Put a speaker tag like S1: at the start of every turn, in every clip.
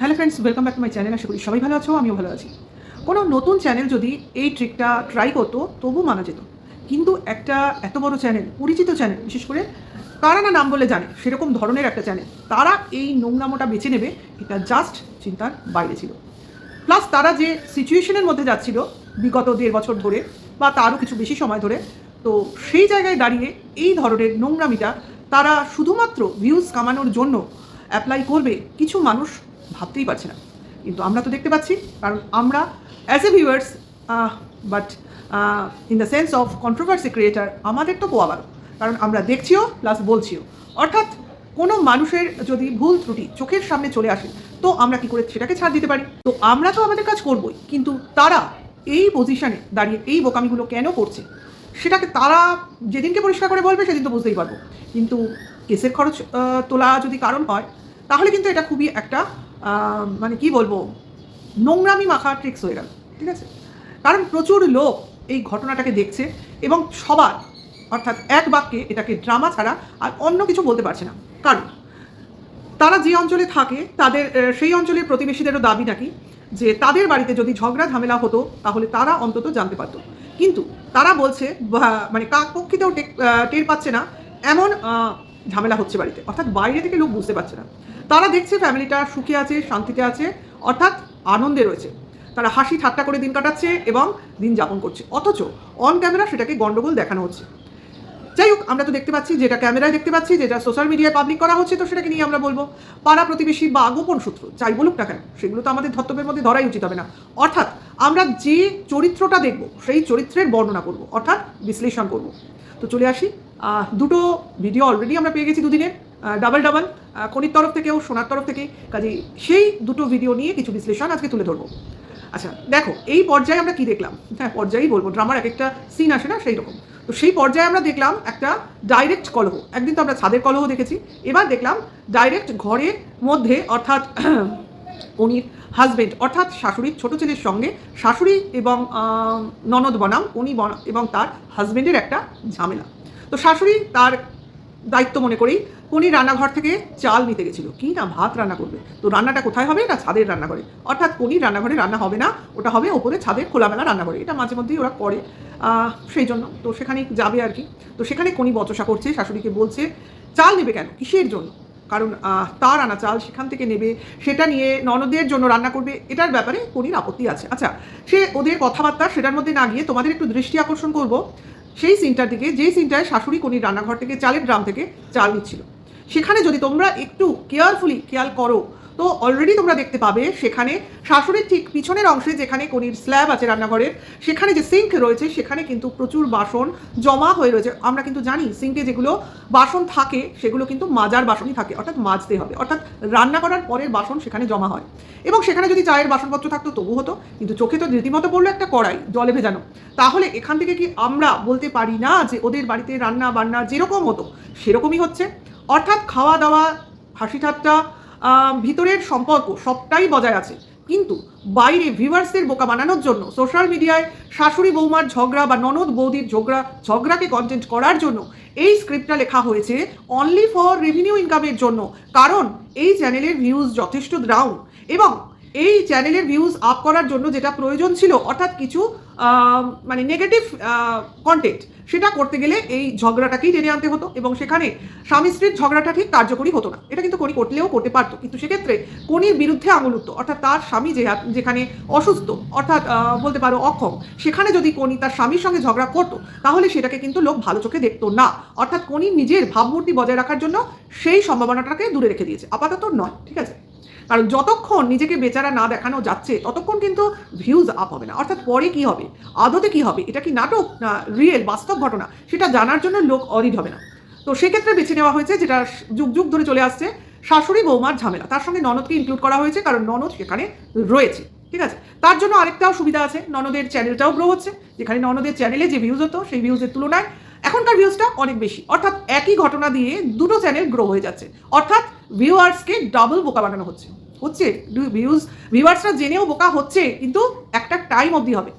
S1: Hello friends welcome back to my channel আশা করি সবাই ভালো আছো, আমিও ভালো আছি। কোনো নতুন চ্যানেল যদি এই ট্রিকটা ট্রাই করতো তবু মানা যেত। কিন্তু একটা এত বড় চ্যানেল পরিচিত চ্যানেল বিশেষ করে কারা না নাম বলে জানে, সেরকম ধরনের একটা চ্যানেল তারা এই নোংরামোটা বেছে নেবে, এটা জাস্ট চিন্তার বাইরে ছিল। প্লাস তারা যে সিচুয়েশনের মধ্যে যাচ্ছিল, বিগত দেড় বছর ধরে, বা তারও কিছু বেশি সময় ধরে, তো সেই জায়গায় দাঁড়িয়ে এই ধরনের নোংরামিটা তারা শুধুমাত্র ভিউজ কামানোর জন্য অ্যাপ্লাই করবে, কিছু মানুষ ভাবতেই পারছে না। কিন্তু আমরা তো দেখতে পাচ্ছি, কারণ আমরা as a viewers but in the sense of controversy creator আমাদের তো পোয়াবার কারণ আমরা দেখছিও প্লাস বলছিও। অর্থাৎ, কোনো মানুষের যদি ভুল ত্রুটি চোখের সামনে চলে আসে, তো আমরা কি করে সেটাকে ছাড় দিতে পারি? তো আমরা তো আমাদের কাজ করবই, কিন্তু তারা এই পজিশানে দাঁড়িয়ে এই বোকামিগুলো কেন করছে? সেটাকে তারা যেদিনকে পরিষ্কার করে বলবে, সেদিন তো বুঝতেই পারব। কিন্তু কেসের খরচ তোলা যদি কারণ হয়, তাহলে কিন্তু এটা খুবই একটা মানে কি বলব, নোংরামি মাখা ট্রিক্স হয়ে গেল, ঠিক আছে? কারণ প্রচুর লোক এই ঘটনাটাকে দেখছে এবং সবার, অর্থাৎ এক বাক্যে এটাকে ড্রামা ছাড়া আর অন্য কিছু বলতে পারছে না। কারণ তারা যে অঞ্চলে থাকে, তাদের সেই অঞ্চলের প্রতিবেশীদেরও দাবি নাকি যে তাদের বাড়িতে যদি ঝগড়া ঝামেলা হতো, তাহলে তারা অন্তত জানতে পারতো। কিন্তু তারা বলছে মানে কাক পক্ষিতেও টেক- টের পাচ্ছে না, এমন ঝামেলা হচ্ছে বাড়িতে। অর্থাৎ বাইরে থেকে লোক বুঝতে পারছে না। তারা দেখছে ফ্যামিলিটা সুখে আছে, শান্তিতে আছে, অর্থাৎ আনন্দে রয়েছে। তারা হাসি ঠাট্টা করে দিন কাটাচ্ছে এবং দিন যাপন করছে। অথচ অন ক্যামেরা সেটাকে গন্ডগোল দেখানো হচ্ছে। যাই হোক, আমরা তো দেখতে পাচ্ছি যেটা ক্যামেরায় দেখতে পাচ্ছি, যেটা সোশ্যাল মিডিয়ায় পাবলিক করা হচ্ছে, তো সেটাকে নিয়ে আমরা বলব, পাড়া প্রতিবেশী বা গোপন সূত্র যাই বলুক না কেন, সেগুলো তো আমাদের ধর্তব্যের মধ্যে ধরাই উচিত হবে না। অর্থাৎ আমরা যে চরিত্রটা দেখব, সেই চরিত্রের বর্ণনা করব, অর্থাৎ বিশ্লেষণ করব। তো চলে আসি দুটো ভিডিও অলরেডি আমরা পেয়ে গেছি দুদিনের। ডাবল ডাবল কনির তরফ থেকেও, সোনার তরফ থেকে কাজে সেই দুটো ভিডিও নিয়ে কিছু বিশ্লেষণ আজকে তুলে ধরবো। আচ্ছা দেখো, এই পর্যায়ে আমরা কি দেখলাম? হ্যাঁ পর্যায়েই বলব ড্রামার এক একটা সিন আসে না, সেই রকম। তো সেই পর্যায়ে আমরা দেখলাম একটা ডাইরেক্ট কলহ। একদিন তো আমরা ছাদের কলহ দেখেছি। এবার দেখলাম ডাইরেক্ট ঘরের মধ্যে, অর্থাৎ উনির হাজবেন্ড অর্থাৎ শাশুড়ির ছোট ছেলের সঙ্গে শাশুড়ি এবং ননদ বনাম, উনি এবং তার হাজবেন্ডের একটা ঝামেলা। তো শাশুড়ি তার দায়িত্ব মনে করেই কোনি রান্নাঘর থেকে চাল নিতে গেছিল। কি না ভাত রান্না করবে? তো রান্নাটা কোথায় হবে? না ছাদের রান্নাঘরে অর্থাৎ কোনি রান্নাঘরে রান্না হবে না, ওটা হবে ওপরে ছাদের খোলামেলা রান্নাঘরে এটা মাঝে মধ্যেই ওরা করে। সেই জন্য। তো সেখানে যাবে আর কি। তো সেখানে কোনি বচসা করছে, শাশুড়িকে বলছে, চাল নেবে কেন? কিসের জন্য? কারণ তার আনা চাল সেখান থেকে নেবে, সেটা নিয়ে ননদের জন্য রান্না করবে, এটার ব্যাপারে কোনির আপত্তি আছে। আচ্ছা সে ওদের কথাবার্তা সেটার মধ্যে না গিয়ে তোমাদের একটু দৃষ্টি আকর্ষণ করব। সেই সিনটার দিকে, যেই সিনটায় শাশুড়ি কোনির রান্নাঘর থেকে, চালের ড্রাম থেকে চাল নিচ্ছিল। সেখানে যদি তোমরা একটু কেয়ারফুলি খেয়াল করো, তো অলরেডি তোমরা দেখতে পাবে সেখানে শাশুড়ির ঠিক পিছনের অংশে যেখানে কোনির স্ল্যাব আছে রান্নাঘরের, সেখানে যে সিঙ্ক রয়েছে সেখানে কিন্তু প্রচুর বাসন জমা হয়ে রয়েছে। আমরা কিন্তু জানি সিঙ্কে যেগুলো বাসন থাকে, সেগুলো কিন্তু মাজার বাসনই থাকে, অর্থাৎ মাজতে হবে, অর্থাৎ রান্না করার পরের বাসন সেখানে জমা হয়। এবং সেখানে যদি চায়ের বাসনপত্র থাকতো তবু হতো, কিন্তু চোখে তো রীতিমতো পড়ল একটা কড়াই, জলে ভেজানো। তাহলে এখান থেকে কি আমরা বলতে পারি না যে ওদের বাড়িতে রান্না বান্না যেরকম হতো, সেরকমই হচ্ছে? অর্থাৎ খাওয়া দাওয়া, হাসি ঠাট্টা ভিতরের সম্পর্ক সবটাই বজায় আছে। কিন্তু বাইরে ভিভার্সের বোকা বানানোর জন্য, সোশ্যাল মিডিয়ায় শাশুড়ি বৌমার ঝগড়া বা ননদ বৌদির ঝগড়া, ঝগড়াকে কন্টেন্ট করার জন্য এই স্ক্রিপ্টটা লেখা হয়েছে অনলি ফর রেভিনিউ ইনকামের জন্য। কারণ এই চ্যানেলের ভিউজ যথেষ্ট ডাউন এবং এই চ্যানেলের ভিউজ আপ করার জন্য যেটা প্রয়োজন ছিল, অর্থাৎ কিছু মানে নেগেটিভ কন্টেন্ট সেটা করতে গেলে এই ঝগড়াটাকেই টেনে আনতে হতো এবং সেখানে স্বামী স্ত্রীর ঝগড়াটা ঠিক কার্যকরী হতো না। এটা কিন্তু কোনি করলেও করতে পারতো। কিন্তু সেক্ষেত্রে কোনির বিরুদ্ধে আঙুল উঠতো। অর্থাৎ তার স্বামী যে যেখানে অসুস্থ, অর্থাৎ বলতে পারো অক্ষম, সেখানে যদি কোনি তার স্বামীর সঙ্গে ঝগড়া করতো, তাহলে সেটাকে কিন্তু লোক ভালো চোখে দেখতো না। অর্থাৎ কোনি নিজের ভাবমূর্তি বজায় রাখার জন্য সেই সম্ভাবনাটাকে দূরে রেখে দিয়েছে। আপাতত নয়, ঠিক আছে? কারণ যতক্ষণ নিজেকে বেচারা না দেখানো যাচ্ছে, ততক্ষণ কিন্তু ভিউজ আপ হবে না। অর্থাৎ পরে কি হবে? আদতে কি হবে? এটা কি নাটক না রিয়েল বাস্তব ঘটনা? সেটা জানার জন্য লোক অরিড হবে না। তো সেক্ষেত্রে বেছে নেওয়া হয়েছে যেটা যুগ যুগ ধরে চলে আসছে, শাশুড়ি বৌমার ঝামেলা। তার সঙ্গে ননদকে ইনক্লুড করা হয়েছে, কারণ ননদ সেখানে রয়েছে। ঠিক আছে? তার জন্য আরেকটাও সুবিধা আছে। ননদের চ্যানেলটাও গ্রো হচ্ছে। যেখানে ননদের চ্যানেলে যে ভিউজ হতো, সেই ভিউজের তুলনায় এখনকার ভিউজটা অনেক বেশি। অর্থাৎ একই ঘটনা দিয়ে দুটো চ্যানেল গ্রো হয়ে যাচ্ছে। অর্থাৎ ভিউয়ার্সকে ডাবল বোকা বানানো হচ্ছে। হচ্ছে? ভিউজ ভিউয়ার্সরা জেনেও বোকা হচ্ছে, কিন্তু একটা টাইম অবধি হবে।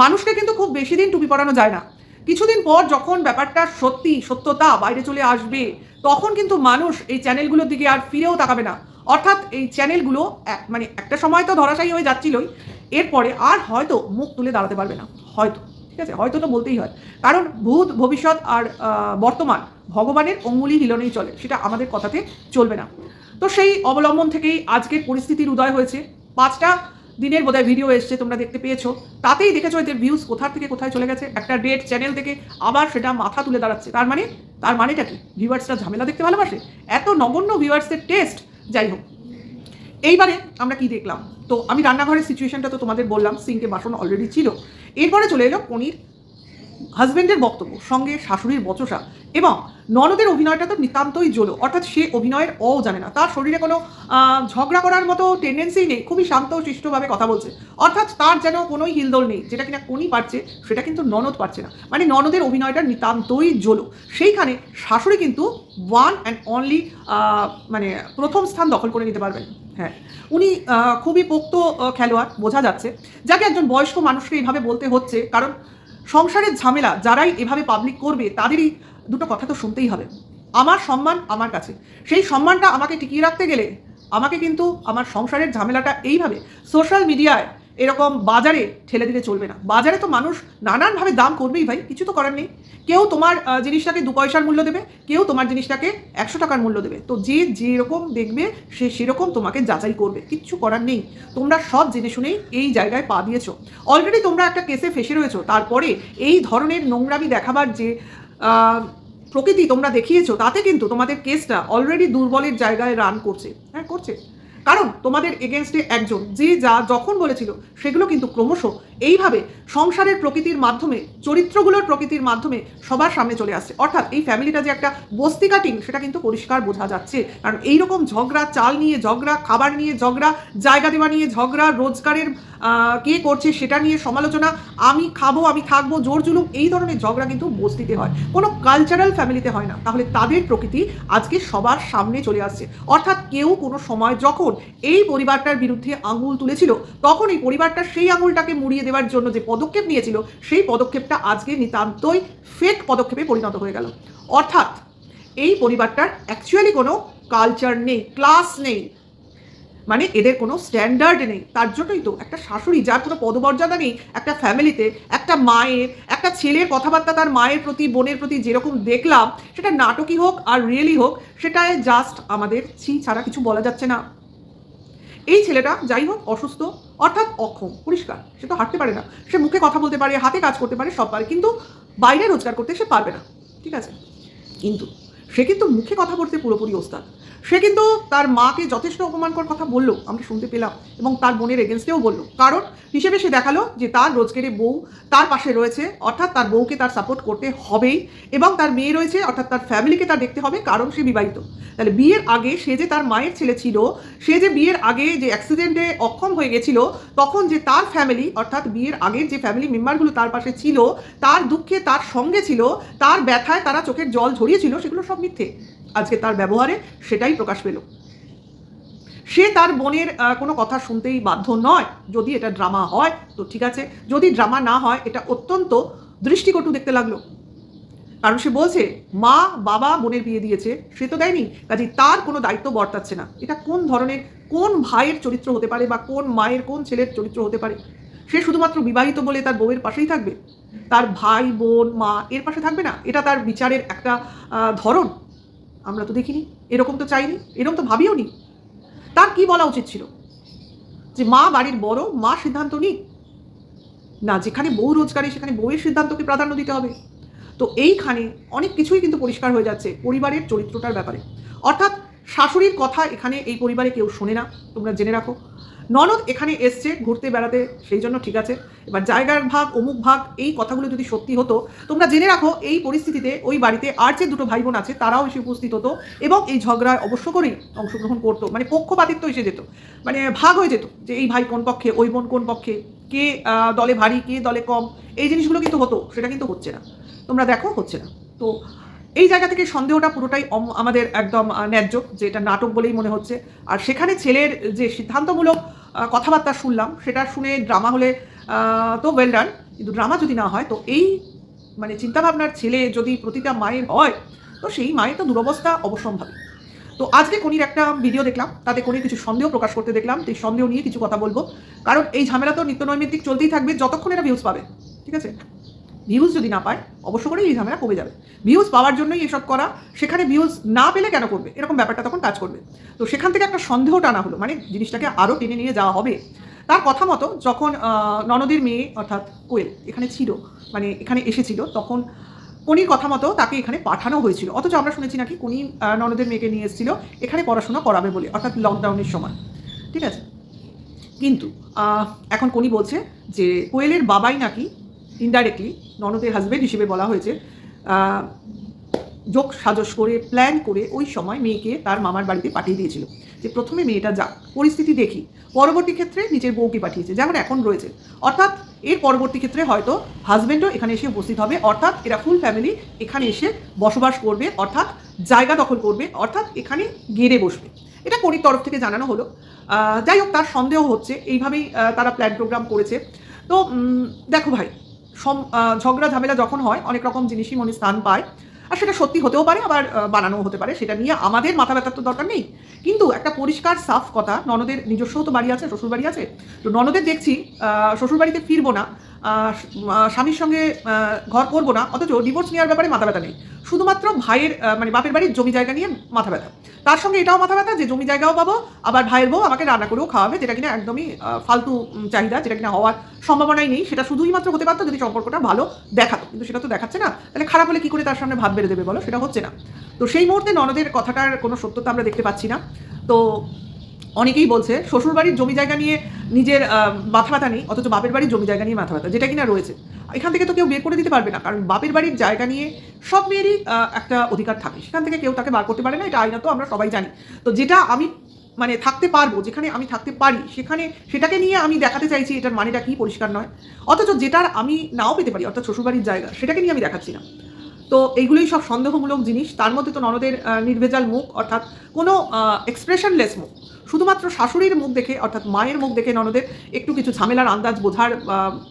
S1: মানুষকে কিন্তু খুব বেশি দিন টুপি পরানো যায় না। কিছুদিন পর যখন ব্যাপারটা সত্যি, সত্যতা বাইরে চলে আসবে, তখন কিন্তু মানুষ এই চ্যানেলগুলোর দিকে আর ফিরেও তাকাবে না। অর্থাৎ এই চ্যানেলগুলো মানে একটা সময় তো ধরাশায়ী হয়ে যাচ্ছিলই, এরপরে আর হয়তো মুখ তুলে দাঁড়াতে পারবে না। হয়তো। ঠিক আছে? হয়তো তো বলতেই হয়। কারণ ভূত, ভবিষ্যৎ আর বর্তমান ভগবানের অঙ্গুলি হিলনেই চলে, সেটা আমাদের কথাতে চলবে না। তো সেই অবলম্বন থেকেই আজকের পরিস্থিতির উদয় হয়েছে। পাঁচটা দিনের বোধহয় ভিডিও এসছে, তোমরা দেখতে পেয়েছ। তাতেই দেখেছ এদের ভিউজ কোথা থেকে কোথায় চলে গেছে। একটা ডেট চ্যানেল থেকে আবার সেটা মাথা তুলে দাঁড়াচ্ছে। তার মানে তার মানেটা কি? ভিউয়ার্সরা ঝামেলা দেখতে ভালোবাসে? এত নগণ্য ভিউয়ার্সের টেস্ট যাই হোক। এইবারে আমরা কি দেখলাম? তো আমি রান্নাঘরের সিচুয়েশনটা তো তোমাদের বললাম, সিঙ্কে বাসন অলরেডি ছিল। এরপরে চলে এলো পনির হাজবেন্ডের বক্তব্য, সঙ্গে শাশুড়ির বচসা এবং ননদের অভিনয়টা তো নিতান্তই জলো। অর্থাৎ সে অভিনয়ের অ জানে না। তার শরীরে কোনো ঝগড়া করার মতো টেন্ডেন্সি নেই। খুবই শান্ত শিষ্টভাবে কথা বলছে। অর্থাৎ তার যেন কোনোই হিলদোল নেই, যেটা কিনা কোনি পারছে, সেটা কিন্তু ননদ পারছে না। মানে ননদের অভিনয়টা নিতান্তই জলো। সেইখানে শাশুড়ি কিন্তু ওয়ান অ্যান্ড অনলি মানে প্রথম স্থান দখল করে নিতে পারবেন। হ্যাঁ। উনি খুবই পোক্ত খেলোয়াড়, বোঝা যাচ্ছে। যাকে একজন বয়স্ক মানুষকে এইভাবে বলতে হচ্ছে, কারণ সংসারের ঝামেলা যারাই এভাবে পাবলিক করবে, তাদেরই দুটো কথা তো শুনতেই হবে। আমার সম্মান আমার কাছে। সেই সম্মানটা আমাকে টিকিয়ে রাখতে গেলে আমাকে কিন্তু আমার সংসারের ঝামেলাটা এইভাবে সোশ্যাল মিডিয়ায় এরকম বাজারে ঠেলে দিলে চলবে না। বাজারে তো মানুষ নানানভাবে দাম করবেই ভাই, কিছু তো করার নেই। কেউ তোমার জিনিসটাকে দু পয়সার মূল্য দেবে, কেউ তোমার জিনিসটাকে একশো টাকার মূল্য দেবে। তো যে যেরকম দেখবে, সে সেরকম তোমাকে যাচাই করবে, কিচ্ছু করার নেই। তোমরা সব জেনে শুনেই এই জায়গায় পা দিয়েছ। অলরেডি তোমরা একটা কেসে ফেসে রয়েছো। তারপরে এই ধরনের নোংরামি দেখাবার যে প্রকৃতি তোমরা দেখিয়েছো, তাতে কিন্তু তোমাদের কেসটা অলরেডি দুর্বলের জায়গায় রান করছে। হ্যাঁ করছে। কারণ তোমাদের এগেনস্টে একজন, যে যা যখন বলেছিল সেগুলো কিন্তু ক্রমশ এইভাবে সংসারের প্রকৃতির মাধ্যমে, চরিত্রগুলোর প্রকৃতির মাধ্যমে সবার সামনে চলে আসছে। অর্থাৎ এই ফ্যামিলিটা যে একটা বস্তি কাটিং সেটা কিন্তু পরিষ্কার বোঝা যাচ্ছে। কারণ এইরকম ঝগড়া, চাল নিয়ে ঝগড়া, খাবার নিয়ে ঝগড়া, জায়গা দেওয়া নিয়ে ঝগড়া, রোজগারের কে করছে সেটা নিয়ে সমালোচনা, আমি খাব, আমি থাকব, জোর জুলুম, এই ধরনের ঝগড়া কিন্তু বস্তিতে হয়। কোনো কালচারাল ফ্যামিলিতে হয় না। তাহলে তাদের প্রকৃতি আজকে সবার সামনে চলে আসছে। অর্থাৎ কেউ কোনো সময় যখন এই পরিবারটার বিরুদ্ধে আঙুল তুলেছিল, তখন এই পরিবারটা সেই আঙুলটাকে মুড়িয়ে দেওয়ার জন্য যে পদক্ষেপ নিয়েছিল, সেই পদক্ষেপটা আজকে নিতান্তই ফেক পদক্ষেপে পরিণত হয়ে গেল। অর্থাৎ এই পরিবারটার অ্যাকচুয়ালি কোনো কালচার নেই ক্লাস নেই মানে এদের কোনো স্ট্যান্ডার্ড নেই। তার জন্যই তো একটা শাশুড়ি, যার কোনো পদমর্যাদা নেই, একটা ফ্যামিলিতে একটা মায়ের, একটা ছেলের কথাবার্তা তার মায়ের প্রতি, বোনের প্রতি যেরকম দেখলাম, সেটা নাটকই হোক আর রিয়েলি হোক, সেটায় জাস্ট আমাদের ছি ছাড়া কিছু বলা যাচ্ছে না। এই ছেলেটা যাই হোক অসুস্থ, অর্থাৎ অক্ষম, পরিষ্কার, সে তো হাঁটতে পারে না। সে মুখে কথা বলতে পারে, হাতে কাজ করতে পারে, সব পারে, কিন্তু বাইরে রোজগার করতে সে পারবে না, ঠিক আছে? কিন্তু সে কিন্তু মুখে কথা বলতে পুরোপুরি ওস্তাদ। সে কিন্তু তার মাকে যথেষ্ট অপমানকর কথা বলল, আমরা শুনতে পেলাম, এবং তার বোনের এগেনস্টেও বলল। কারণ হিসেবে সে দেখাল যে তার রোজগারে বউ তার পাশে রয়েছে, অর্থাৎ তার বউকে তার সাপোর্ট করতে হবেই, এবং তার মেয়ে রয়েছে, অর্থাৎ তার ফ্যামিলিকে তার দেখতে হবে, কারণ সে বিবাহিত। তাহলে বিয়ের আগে সে যে তার মায়ের ছেলে ছিল, সে যে বিয়ের আগে যে অ্যাক্সিডেন্টে অক্ষম হয়ে গেছিল, তখন যে তার ফ্যামিলি অর্থাৎ বিয়ের আগের যে ফ্যামিলি মেম্বারগুলো তার পাশে ছিল, তার দুঃখে তার সঙ্গে ছিল, তার ব্যথায় তারা চোখের জল ঝরিয়েছিল, সেগুলো সব মিথ্যে। আজকে তার ব্যবহারে সেটাই প্রকাশ পেল। সে তার বোনের কোনো কথা শুনতেই বাধ্য নয়। যদি এটা ড্রামা হয়, তো ঠিক আছে। যদি ড্রামা না হয়, এটা অত্যন্ত দৃষ্টিকটু দেখতে লাগল। কারণ সে বলছে, মা, বাবা বোনের বিয়ে দিয়েছে, সে তো দেয়নি। কাজে তার কোনো দায়িত্ব বর্তাচ্ছে না। এটা কোন ধরনের, কোন ভাইয়ের চরিত্র হতে পারে বা কোন মায়ের, কোন ছেলের চরিত্র হতে পারে? সে শুধুমাত্র বিবাহিত বলে তার বউয়ের পাশেই থাকবে। তার ভাই, বোন, মা এর পাশে থাকবে না। এটা তার বিচারের একটা ধরন। আমরা তো দেখিনি, এরকম তো চাইনি, এরকম তো ভাবিও নি। তার কি বলা উচিত ছিল? যে মা বাড়ির বড়, মা সিদ্ধান্ত নিক। না, যেখানে বউ রোজগারি, সেখানে বউয়ের সিদ্ধান্তকে প্রাধান্য দিতে হবে। তো এইখানে অনেক কিছুই কিন্তু পরিষ্কার হয়ে যাচ্ছে পরিবারের চরিত্রটার ব্যাপারে। অর্থাৎ শাশুড়ির কথা এখানে এই পরিবারে কেউ শোনে না, তোমরা জেনে রাখো। ননদ এখানে এসছে, ঘুরতে বেড়াতে, সেই জন্য ঠিক আছে। এবার জায়গার ভাগ, অমুক ভাগ, এই কথাগুলো যদি সত্যি হতো, তোমরা জেনে রাখো, এই পরিস্থিতিতে ওই বাড়িতে আর যে দুটো ভাই বোন আছে, তারাও এসে উপস্থিত হতো এবং এই ঝগড়ায় অবশ্য করেই অংশগ্রহণ করতো মানে পক্ষপাতিত্ব এসে যেত মানে ভাগ হয়ে যেত যে এই ভাই কোন পক্ষে, ওই বোন কোন পক্ষে, কে দলে ভারী, কে দলে কম, এই জিনিসগুলো কিন্তু হতো, সেটা কিন্তু হচ্ছে না। তোমরা দেখো, হচ্ছে না। তো এই জায়গা থেকে সন্দেহটা পুরোটাই আমাদের একদম ন্যায্য, যে এটা নাটক বলেই মনে হচ্ছে। আর সেখানে ছেলের যে সিদ্ধান্তমূলক কথাবার্তা শুনলাম, সেটা শুনে ড্রামা হলে তো ওয়েল ডান কিন্তু ড্রামা যদি না হয়, তো এই মানে চিন্তাভাবনার ছেলে যদি প্রতিটা মায়ের হয়, তো সেই মায়ের তো দুরবস্থা অবসম্ভাবী। তো আজকে কনির একটা ভিডিও দেখলাম, তাতে কনির কিছু সন্দেহ প্রকাশ করতে দেখলাম, সেই সন্দেহ নিয়ে কিছু কথা বলব। কারণ এই ঝামেলা তো নিত্য নৈমিত্তিক চলতেই থাকবে, যতক্ষণ এটা ভিউজ পাবে, ঠিক আছে? ভিউজ যদি না পায়, অবশ্য করেই এই ঝামেলা কমে যাবে। ভিউজ পাওয়ার জন্যই এসব করা, সেখানে ভিউজ না পেলে কেন করবে? এরকম ব্যাপারটা তখন কাজ করবে। তো সেখান থেকে একটা সন্দেহ টানা হলো মানে জিনিসটাকে আরও টেনে নিয়ে যাওয়া হবে। তার কথা মতো যখন ননদের মেয়ে অর্থাৎ কোয়েল এখানে ছিল মানে এখানে এসেছিল, তখন কোনির কথা মতো তাকে এখানে পাঠানো হয়েছিল। অথচ আমরা শুনেছি নাকি কোনি ননদের মেয়েকে নিয়ে এসেছিল, এখানে পড়াশোনা করাবে বলে, অর্থাৎ লকডাউনের সময়। ঠিক আছে? কিন্তু এখন কোনি বলছে যে কোয়েলের বাবাই নাকি ইনডাইরেক্টলি ননদের হাজবেন্ড হিসেবে বলা হয়েছে যোগ সাজস করে প্ল্যান করে ওই সময় মেয়েকে তার মামার বাড়িতে পাঠিয়ে দিয়েছিল। যে প্রথমে মেয়েটা যাক, পরিস্থিতি দেখি। পরবর্তী ক্ষেত্রে নিজের বউকে পাঠিয়েছে, যেমন এখন রয়েছে। অর্থাৎ এর পরবর্তী ক্ষেত্রে হয়তো হাজবেন্ডও এখানে এসে উপস্থিত হবে, অর্থাৎ এরা ফুল ফ্যামিলি এখানে এসে বসবাস করবে, অর্থাৎ জায়গা দখল করবে, অর্থাৎ এখানে গেড়ে বসবে। এটা করির তরফ থেকে জানানো হলো। যাই হোক, তার সন্দেহ হচ্ছে, এইভাবেই তারা প্ল্যান প্রোগ্রাম করেছে। তো দেখো ভাই ঝগড়া ঝামেলা যখন হয়, অনেক রকম জিনিসই মনে স্থান পায়। আর সেটা সত্যি হতেও পারে, আবার বানানোও হতে পারে। সেটা নিয়ে আমাদের মাথা ব্যথার তো দরকার নেই। কিন্তু একটা পরিষ্কার, সাফ কথা, ননদের নিজস্বও তো বাড়ি আছে শ্বশুর বাড়ি আছে। তো ননদের দেখছি শ্বশুর বাড়িতে ফিরবো না স্বামীর সঙ্গে ঘর করব না, অথচ ডিভোর্স নেওয়ার ব্যাপারে মাথা ব্যথা নেই। শুধুমাত্র ভাইয়ের মানে বাপের বাড়ির জমি জায়গা নিয়ে মাথা ব্যথা। তার সঙ্গে এটাও মাথা ব্যথা যে জমি জায়গাও পাবো, আবার ভাইয়ের বউ আমাকে রান্না করেও খাওয়াবে, যেটা কিনা একদমই ফালতু চাহিদা, যেটা কিনা হওয়ার সম্ভাবনাই নেই। সেটা শুধুই মাত্র হতে পারতো যদি সম্পর্কটা ভালো দেখাতো। কিন্তু সেটা তো দেখাচ্ছে না। তাহলে খারাপ হলে কী করে তার সামনে ভাত বেড়ে দেবে বলো? সেটা হচ্ছে না। তো সেই মুহূর্তে ননদের কথাটার কোনো সত্যতা আমরা দেখতে পাচ্ছি না। তো অনেকেই বলছে, শ্বশুরবাড়ির জমি জায়গা নিয়ে নিজের মাথা ব্যথা নেই, অথচ বাপের বাড়ির জমি জায়গা নিয়ে মাথা ব্যথা যেটা কিনা রয়েছে। এখান থেকে তো কেউ বের করে দিতে পারবে না, কারণ বাপের বাড়ির জায়গা নিয়ে সব মেয়েরই একটা অধিকার থাকে। সেখান থেকে কেউ তাকে বার করতে পারে না, এটা আইনত আমরা সবাই জানি। তো যেটা আমি মানে থাকতে পারব, যেখানে আমি থাকতে পারি, সেখানে সেটাকে নিয়ে আমি দেখাতে চাইছি, এটার মানেটা কি, পরিষ্কার নয়। অথচ যেটার আমি নাও পেতে পারি, অর্থাৎ শ্বশুরবাড়ির জায়গা, সেটাকে নিয়ে আমি দেখাচ্ছি না। তো এইগুলোই সব সন্দেহমূলক জিনিস, তার মধ্যে তো ননদের নির্ভেজাল মুখ, অর্থাৎ কোনো এক্সপ্রেশনলেস মুখ। শুধুমাত্র শাশুড়ির মুখ দেখে, অর্থাৎ মায়ের মুখ দেখে ননদের একটু কিছু ঝামেলার আন্দাজ বোঝার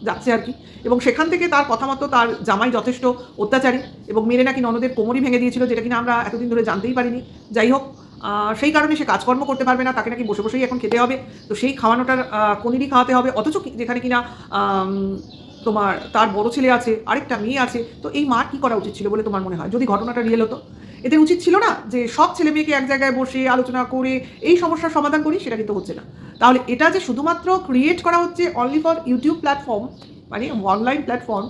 S1: যাচ্ছে আর কি। এবং সেখান থেকে তার কথা মতো তার জামাই যথেষ্ট অত্যাচারী এবং মেরে নাকি ননদের কোমরই ভেঙে দিয়েছিল, যেটা কিনা আমরা এতদিন ধরে জানতেই পারিনি। যাই হোক সেই কারণে সে কাজকর্ম করতে পারবে না, তাকে নাকি বসে বসেই এখন খেতে হবে। তো সেই খাওয়ানোটার কনিরই খাওয়াতে হবে? অথচ যেখানে কিনা তোমার তার বড় ছেলে আছে, আরেকটা মেয়ে আছে, তো এই মার কি করা উচিত ছিল বলে তোমার মনে হয়? যদি ঘটনাটা রিয়েল হতো। এদের উচিত ছিল না যে সব ছেলে মেয়েকে এক জায়গায় বসে আলোচনা করে এই সমস্যার সমাধান করি সেটা কিন্তু হচ্ছে না। তাহলে এটা যে শুধুমাত্র ক্রিয়েট করা হচ্ছে অনলি ফর ইউটিউব প্ল্যাটফর্ম মানে অনলাইন প্ল্যাটফর্ম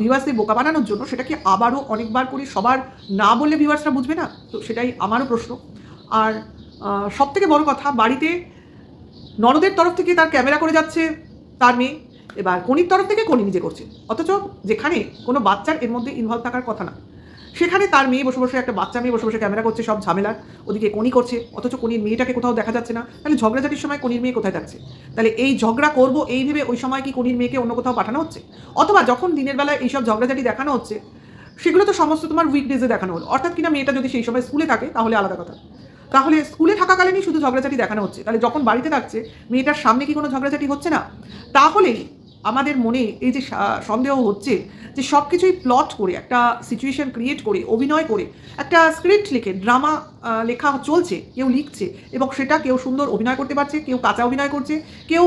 S1: ভিউয়ার্সদের বোকা বানানোর জন্য সেটাকে আবারও অনেকবার করে সবার না বললে ভিউয়ার্সরা বুঝবে না, তো সেটাই আমারও প্রশ্ন। আর সব থেকে বড় কথা, বাড়িতে ননদের তরফ থেকে তার ক্যামেরা করে যাচ্ছে তার মেয়ে, এবার কনির তরফ থেকে কনি নিজে করছে। অথচ যেখানে কোনো বাচ্চার এর মধ্যে ইনভলভ থাকার কথা না। সেখানে তার মেয়ে বসে বসে, একটা বাচ্চা মেয়ে বসে বসে ক্যামেরা করছে, সব ঝামেলা। ওদিকে কনি করছে, অথচ কনির মেয়েটাকে কোথাও দেখা যাচ্ছে না। তাহলে ঝগড়াঝাটির সময় কনির মেয়ে কোথায় যাচ্ছে? তাহলে এই ঝগড়া করব এই ভেবে ওই সময় কি কনির মেয়েকে অন্য কোথাও পাঠানো হচ্ছে? অথবা যখন দিনের বেলায় এইসব ঝগড়াঝাটি দেখানো হচ্ছে, সেগুলো তো সমস্ত তোমার উইকডেজে দেখানো হলো। অর্থাৎ কিনা মেয়েটা যদি সেই সময় স্কুলে থাকে, তাহলে আলাদা কথা। তাহলে স্কুলে থাকাকালীনই শুধু ঝগড়াঝাটি দেখানো হচ্ছে। তাহলে যখন বাড়িতে থাকছে, মেয়েটার সামনে কি কোনো ঝগড়াঝাটি হচ্ছে না? তাহলেই আমাদের মনে এই যে সন্দেহ হচ্ছে যে সব কিছুই প্লট করে, একটা সিচুয়েশন ক্রিয়েট করে, অভিনয় করে, একটা স্ক্রিপ্ট লিখে ড্রামা লেখা চলছে, কেউ লিখছে এবং সেটা কেউ সুন্দর অভিনয় করতে পারছে, কেউ কাঁচা অভিনয় করছে, কেউ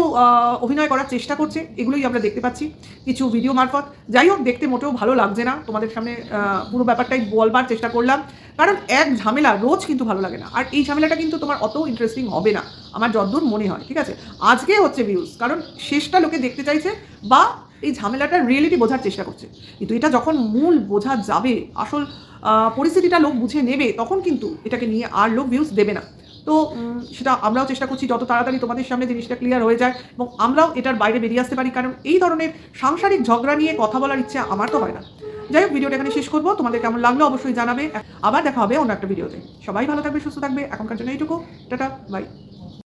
S1: অভিনয় করার চেষ্টা করছে, এগুলোই আমরা দেখতে পাচ্ছি কিছু ভিডিও মারফত। যাই হোক, দেখতে মোটেও ভালো লাগছে না। তোমাদের সামনে পুরো ব্যাপারটাই বলবার চেষ্টা করলাম। কারণ এক ঝামেলা রোজ কিন্তু ভালো লাগে না। আর এই ঝামেলাটা কিন্তু তোমার অত ইন্টারেস্টিং হবে না। আমার যদ্দূর মনে হয়, ঠিক আছে? আজকে হচ্ছে ভিউজ কারণ শেষটা লোকে দেখতে চাইছে বা এই ঝামেলাটা রিয়েলিটি বোঝার চেষ্টা করছে। কিন্তু এটা যখন মূল বোঝা যাবে, আসল পরিস্থিতিটা লোক বুঝে নেবে, তখন কিন্তু এটাকে নিয়ে আর লোক ভিউজ দেবে না। তো সেটা আমরাও চেষ্টা করছি যত তাড়াতাড়ি তোমাদের সামনে জিনিসটা ক্লিয়ার হয়ে যায় এবং আমরাও এটার বাইরে বেরিয়ে আসতে পারি, কারণ এই ধরনের সাংসারিক ঝগড়া নিয়ে কথা বলার ইচ্ছা আমার তো হয় না। যাই হোক, ভিডিওটা এখানে শেষ করব। তোমাদের কেমন লাগল অবশ্যই জানাবে। আবার দেখা হবে অন্য একটা ভিডিওতে। সবাই ভালো থাকবে, সুস্থ থাকবে। এখনকার জন্য এইটুকু। Tata bye